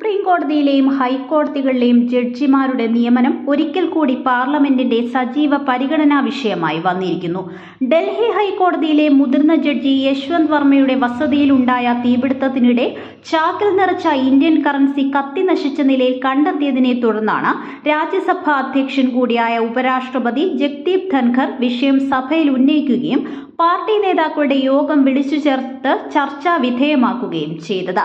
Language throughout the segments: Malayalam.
സുപ്രീം കോടതിയിലെയും ഹൈക്കോടതികളിലെയും ജഡ്ജിമാരുടെ നിയമനം ഒരിക്കൽ കൂടി പാർലമെന്റിന്റെ സജീവ പരിഗണനാ വിഷയമായി വന്നിരിക്കുന്നു. ഡൽഹി ഹൈക്കോടതിയിലെ മുതിർന്ന ജഡ്ജി യശ്വന്ത് വർമ്മയുടെ വസതിയിലുണ്ടായ തീപിടുത്തത്തിനിടെ ചാക്കിൽ നിറച്ച ഇന്ത്യൻ കറൻസി കത്തി നശിച്ച നിലയിൽ കണ്ടെത്തിയതിനെ തുടർന്നാണ് രാജ്യസഭാ അധ്യക്ഷൻ കൂടിയായ ഉപരാഷ്ട്രപതി ജഗ്ദീപ് ധൻഖർ വിഷയം സഭയിൽ ഉന്നയിക്കുകയും പാർട്ടി നേതാക്കളുടെ യോഗം വിളിച്ചു ചേർത്ത് ചർച്ചാ വിധേയമാക്കുകയും ചെയ്തത്.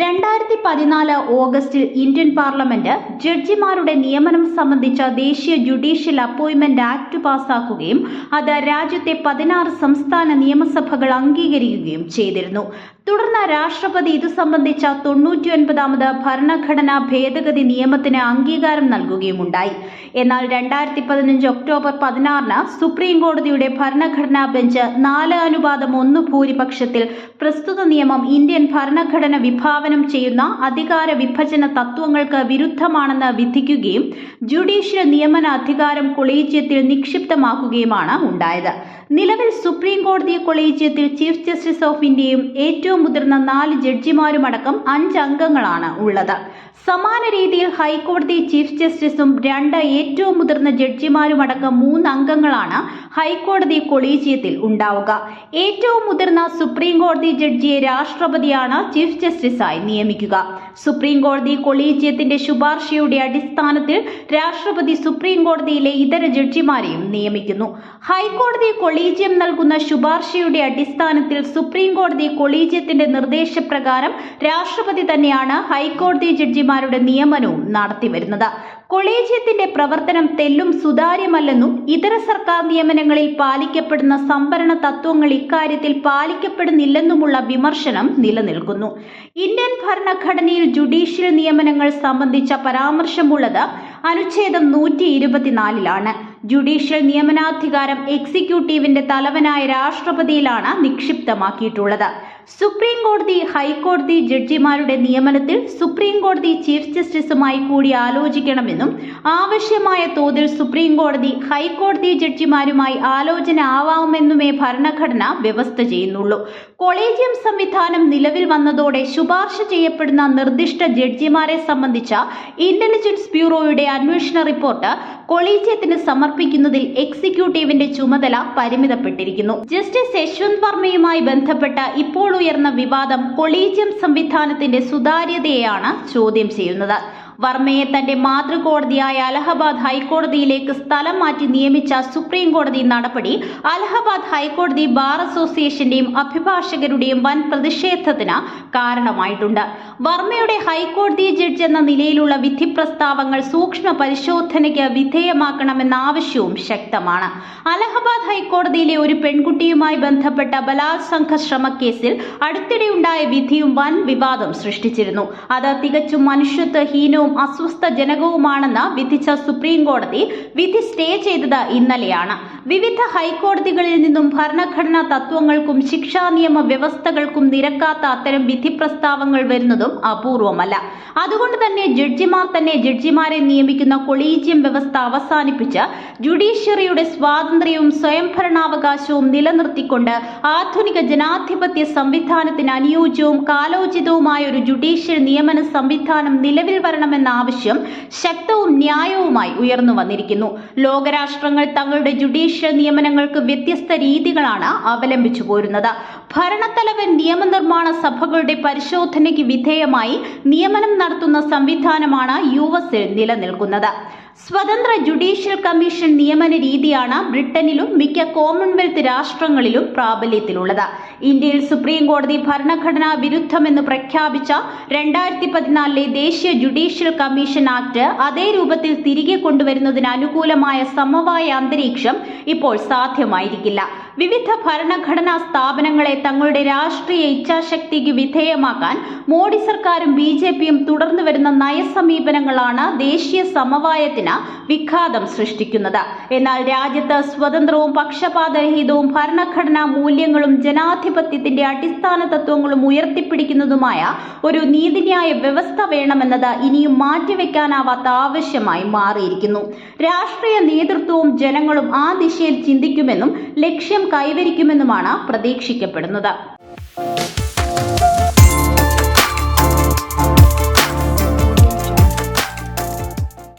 രണ്ടായിരത്തി പതിനാല് ഓഗസ്റ്റിൽ ഇന്ത്യൻ പാർലമെന്റ് ജഡ്ജിമാരുടെ നിയമനം സംബന്ധിച്ച ദേശീയ ജുഡീഷ്യൽ അപ്പോയിന്റ്മെന്റ് ആക്ട് പാസാക്കുകയും അത് രാജ്യത്തെ പതിനാറ് സംസ്ഥാന നിയമസഭകൾ അംഗീകരിക്കുകയും ചെയ്തിരുന്നു. തുടർന്ന് രാഷ്ട്രപതി ഇതു സംബന്ധിച്ച തൊണ്ണൂറ്റിയൊൻപതാമത് ഭരണഘടനാ ഭേദഗതി നിയമത്തിന് അംഗീകാരം നൽകുകയുമുണ്ടായി. എന്നാൽ രണ്ടായിരത്തി പതിനഞ്ച് ഒക്ടോബർ പതിനാറിന് സുപ്രീം കോടതിയുടെ ഭരണഘടനാ ബെഞ്ച് നാല് അനുപാതം ഒന്ന് ഭൂരിപക്ഷത്തിൽ പ്രസ്തുത നിയമം ഇന്ത്യൻ ഭരണഘടന വിഭാവനം ചെയ്യുന്ന അധികാര വിഭജന തത്വങ്ങൾക്ക് വിരുദ്ധമാണെന്ന് വിധിക്കുകയും ജുഡീഷ്യൽ നിയമന അധികാരം കൊളീജിയത്തിൽ നിക്ഷിപ്തമാക്കുകയുമാണ് ഉണ്ടായത്. നിലവിൽ സുപ്രീം കോടതി കൊളീജിയത്തിൽ ചീഫ് ജസ്റ്റിസ് ഓഫ് ഇന്ത്യയും ഏറ്റവും മുതിർന്ന നാല് ജഡ്ജിമാരുമടക്കം അഞ്ച് അംഗങ്ങളാണ് ഉള്ളത്. സമാന രീതിയിൽ ഹൈക്കോടതി ചീഫ് ജസ്റ്റിസും രണ്ട് ഏറ്റവും മുതിർന്ന ജഡ്ജിമാരുമടക്കം മൂന്ന് അംഗങ്ങളാണ് ഹൈക്കോടതി കൊളീജിയത്തിൽ ഉണ്ടാവുക. ഏറ്റവും മുതിർന്ന സുപ്രീം കോടതി ജഡ്ജിയെ രാഷ്ട്രപതിയാണ് ചീഫ് ജസ്റ്റിസായി നിയമിക്കുക. സുപ്രീം കോടതി കൊളീജിയത്തിന്റെ ശുപാർശയുടെ അടിസ്ഥാനത്തിൽ രാഷ്ട്രപതി സുപ്രീം കോടതിയിലെ ഇതര ജഡ്ജിമാരെയും നിയമിക്കുന്നു. ഹൈക്കോടതി കൊളീജിയം നൽകുന്ന ശുപാർശയുടെ അടിസ്ഥാനത്തിൽ സുപ്രീം കോടതി കൊളീജിയത്തിന്റെ നിർദ്ദേശപ്രകാരം രാഷ്ട്രപതി തന്നെയാണ് ഹൈക്കോടതി ജഡ്ജിമാരുടെ നിയമനവും നടത്തിവരുന്നത്. കൊളീജിയത്തിന്റെ പ്രവർത്തനം തെല്ലും സുതാര്യമല്ലെന്നും ഇതര സർക്കാർ നിയമനങ്ങളിൽ പാലിക്കപ്പെടുന്ന സംവരണ തത്വങ്ങൾ ഇക്കാര്യത്തിൽ പാലിക്കപ്പെടുന്നില്ലെന്നുമുള്ള വിമർശനം നിലനിൽക്കുന്നു. ഇന്ത്യൻ ഭരണഘടനയിൽ ജുഡീഷ്യൽ നിയമനങ്ങൾ സംബന്ധിച്ച പരാമർശമുള്ളത് അനുച്ഛേദം നൂറ്റി ഇരുപത്തിനാലിലാണ് ജുഡീഷ്യൽ നിയമനാധികാരം എക്സിക്യൂട്ടീവിന്റെ തലവനായ രാഷ്ട്രപതിയിലാണ് നിക്ഷിപ്തമാക്കിയിട്ടുള്ളത്. സുപ്രീം കോടതി ഹൈക്കോടതി ജഡ്ജിമാരുടെ നിയമനത്തിൽ സുപ്രീം കോടതി ചീഫ് ജസ്റ്റിസുമായി കൂടി ആലോചിക്കണമെന്നും ആവശ്യമായ തോതിൽ സുപ്രീം കോടതി ഹൈക്കോടതി ജഡ്ജിമാരുമായി ആലോചന ആവാമെന്നുമേ ഭരണഘടന വ്യവസ്ഥ ചെയ്യുന്നുള്ളൂ. കൊളീജിയം സംവിധാനം നിലവിൽ വന്നതോടെ ശുപാർശ ചെയ്യപ്പെടുന്ന നിർദ്ദിഷ്ട ജഡ്ജിമാരെ സംബന്ധിച്ച ഇന്റലിജൻസ് ബ്യൂറോയുടെ അന്വേഷണ റിപ്പോർട്ട് കൊളീജിയത്തിന് സമർപ്പിക്കുന്നതിൽ എക്സിക്യൂട്ടീവിന്റെ ചുമതല പരിമിതപ്പെട്ടിരിക്കുന്നു. ജസ്റ്റിസ് യശ്വന്ത് വർമ്മയുമായി ബന്ധപ്പെട്ട ഇപ്പോൾ ഉയർന്ന വിവാദം കൊളീജിയം സംവിധാനത്തിന്റെ സുതാര്യതയെയാണ് ചോദ്യം ചെയ്യുന്നത്. വർമ്മയെ തന്റെ മാതൃകോടതിയായ അലഹബാദ് ഹൈക്കോടതിയിലേക്ക് സ്ഥലം മാറ്റി നിയമിച്ച സുപ്രീം കോടതി നടപടി അലഹബാദ് ഹൈക്കോടതി ബാർ അസോസിയേഷന്റെയും അഭിഭാഷകരുടെയും വൻ പ്രതിഷേധത്തിന് കാരണമായിട്ടുണ്ട്. വർമ്മയുടെ ഹൈക്കോടതി ജഡ്ജ് എന്ന നിലയിലുള്ള വിധി പ്രസ്താവങ്ങൾ സൂക്ഷ്മ പരിശോധനയ്ക്ക് വിധേയമാക്കണമെന്ന ആവശ്യവും ശക്തമാണ്. അലഹബാദ് ഹൈക്കോടതിയിലെ ഒരു പെൺകുട്ടിയുമായി ബന്ധപ്പെട്ട ബലാത്സംഗ ശ്രമക്കേസിൽ അടുത്തിടെയുണ്ടായ വിധിയും വൻ വിവാദം സൃഷ്ടിച്ചിരുന്നു. അത് തികച്ചും മനുഷ്യത്വഹീനവും അസ്വസ്ഥജനകവുമാണെന്ന് വിധിച്ച സുപ്രീം കോടതി വിധി സ്റ്റേ ചെയ്തത് ഇന്നലെയാണ്. വിവിധ ഹൈക്കോടതികളിൽ നിന്നും ഭരണഘടനാ തത്വങ്ങൾക്കും ശിക്ഷാ നിയമ വ്യവസ്ഥകൾക്കും നിരക്കാത്ത അത്തരം വിധി പ്രസ്താവങ്ങൾ വരുന്നതും അപൂർവമല്ല. അതുകൊണ്ട് തന്നെ ജഡ്ജിമാർ തന്നെ ജഡ്ജിമാരെ നിയമിക്കുന്ന കൊളീജിയം വ്യവസ്ഥ അവസാനിപ്പിച്ച് ജുഡീഷ്യറിയുടെ സ്വാതന്ത്ര്യവും സ്വയംഭരണാവകാശവും നിലനിർത്തിക്കൊണ്ട് ആധുനിക ജനാധിപത്യ സംവിധാനത്തിന് അനുയോജ്യവും കാലോചിതവുമായ ഒരു ജുഡീഷ്യൽ നിയമന സംവിധാനം നിലവിൽ വരണമെന്ന ആവശ്യം ശക്തവും ന്യായവുമായി ഉയർന്നു വന്നിരിക്കുന്നു. ലോകരാഷ്ട്രങ്ങൾ തങ്ങളുടെ ജുഡീഷ്യൽ നിയമനങ്ങൾക്ക് വ്യത്യസ്ത രീതികളാണ് അവലംബിച്ചു പോരുന്നത്. ഭരണത്തലവൻ നിയമനിർമ്മാണ സഭകളുടെ പരിശോധനയ്ക്ക് വിധേയമായി നിയമനം നടത്തുന്ന സംവിധാനമാണ് യു എസിൽ നിലനിൽക്കുന്നത്. സ്വതന്ത്ര ജുഡീഷ്യൽ കമ്മീഷൻ നിയമന രീതിയാണ് ബ്രിട്ടനിലും മിക്ക കോമൺവെൽത്ത് രാഷ്ട്രങ്ങളിലും പ്രാബല്യത്തിലുള്ളത്. ഇന്ത്യയിൽ സുപ്രീം കോടതി ഭരണഘടനാ വിരുദ്ധമെന്ന് പ്രഖ്യാപിച്ച രണ്ടായിരത്തി പതിനാലിലെ ദേശീയ ജുഡീഷ്യൽ കമ്മീഷൻ ആക്ട് അതേ രൂപത്തിൽ തിരികെ കൊണ്ടുവരുന്നതിന് അനുകൂലമായ സമവായ അന്തരീക്ഷം ഇപ്പോൾ സാധ്യമായിരിക്കില്ല. വിവിധ ഭരണഘടനാ സ്ഥാപനങ്ങളെ തങ്ങളുടെ രാഷ്ട്രീയ ഇച്ഛാശക്തിക്ക് വിധേയമാക്കാൻ മോഡി സർക്കാരും ബി ജെ പിയും തുടർന്നു വരുന്ന നയസമീപനങ്ങളാണ് ദേശീയ സമവായത്തിന് വിഘാതം സൃഷ്ടിക്കുന്നത്. എന്നാൽ രാജ്യത്ത് സ്വതന്ത്രവും പക്ഷപാതരഹിതവും ഭരണഘടനാ മൂല്യങ്ങളും ജനാധിപത്യത്തിന്റെ അടിസ്ഥാന തത്വങ്ങളും ഉയർത്തിപ്പിടിക്കുന്നതുമായ ഒരു നീതിന്യായ വ്യവസ്ഥ വേണമെന്നത് ഇനിയും മാറ്റിവെക്കാനാവാത്ത ആവശ്യമായി മാറിയിരിക്കുന്നു. രാഷ്ട്രീയ നേതൃത്വവും ജനങ്ങളും ആ ദിശയിൽ ചിന്തിക്കുമെന്നും ലക്ഷ്യം കൈവരിക്കുമെന്നുമാണ് പ്രതീക്ഷിക്കപ്പെടുന്നത്